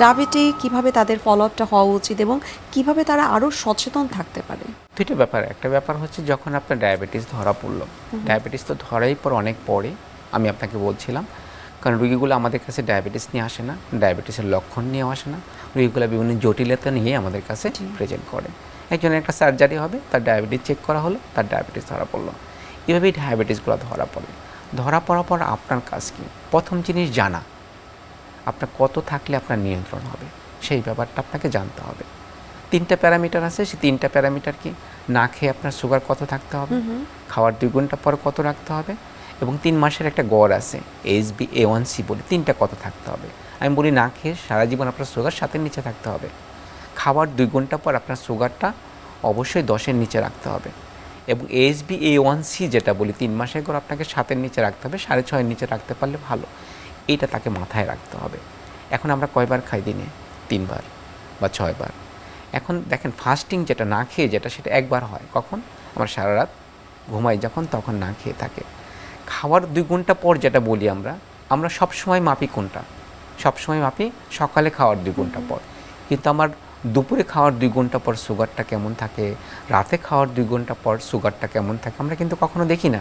ডায়াবেটি কীভাবে তাদের ফলো আপটা হওয়া উচিত এবং কীভাবে তারা আরও সচেতন থাকতে পারে? দুইটা ব্যাপার। একটা ব্যাপার হচ্ছে যখন আপনার ডায়াবেটিস ধরা পড়ল। ডায়াবেটিস তো ধরাই পর অনেক পরে আমি আপনাকে বলছিলাম কারণ রুগীগুলো আমাদের কাছে ডায়াবেটিস নিয়ে আসে না ডায়াবেটিসের লক্ষণ নিয়েও আসে না। রুগীগুলো বিভিন্ন জটিলতা নিয়ে আমাদের কাছে প্রেজেন্ট করে। একজনের একটা সার্জারি হবে তার ডায়াবেটিস চেক করা হলো তার ডায়াবেটিস ধরা পড়ল। এভাবেই ডায়াবেটিসগুলো ধরা পড়ে। ধরা পড়ার পর আপনার কাজ কি? প্রথম জিনিস জানা। আপনার কত থাকলে আপনার নিয়ন্ত্রণ হবে? সেই ব্যাপারটা আপনাকে জানতে হবে। তিনটা প্যারামিটার আছে সেই তিনটা প্যারামিটার কি না খেয়ে আপনার সুগার কত থাকতে হবে? খাওয়ার দুই ঘণ্টা পর কত রাখতে হবে? এবং তিন মাসের একটা গড় আছে H B A one C বলে তিনটা কত থাকতে হবে? আমি বলি না খেয়ে সারা জীবন আপনার সুগার সাতের নিচে থাকতে হবে। খাওয়ার দুই ঘণ্টা পর আপনার সুগারটা অবশ্যই দশের নিচে রাখতে হবে। এবং H B A one C যেটা বলি তিন মাসের গড় আপনাকে সাতের নিচে রাখতে হবে সাড়ে ছয়ের নিচে রাখতে পারলে ভালো। এইটা তাকে মাথায় রাখতে হবে। এখন আমরা কয়বার খাই দিনে? তিনবার বা ছয়বার। এখন দেখেন ফাস্টিং যেটা না খেয়ে যেটা, সেটা একবার হয়। কখন? আমরা সারা রাত ঘুমাই যখন, তখন না খেয়ে থাকে। খাওয়ার দুই ঘণ্টা পর যেটা বলি আমরা আমরা সব সময় মাপি কোনটা। সব সময় মাপি সকালে খাওয়ার দুই ঘণ্টা পর। কিন্তু আমার দুপুরে খাওয়ার দুই ঘণ্টা পর সুগারটা কেমন থাকে? রাতে খাওয়ার দুই ঘণ্টা পর সুগারটা কেমন থাকে? আমরা কিন্তু কখনো দেখি না।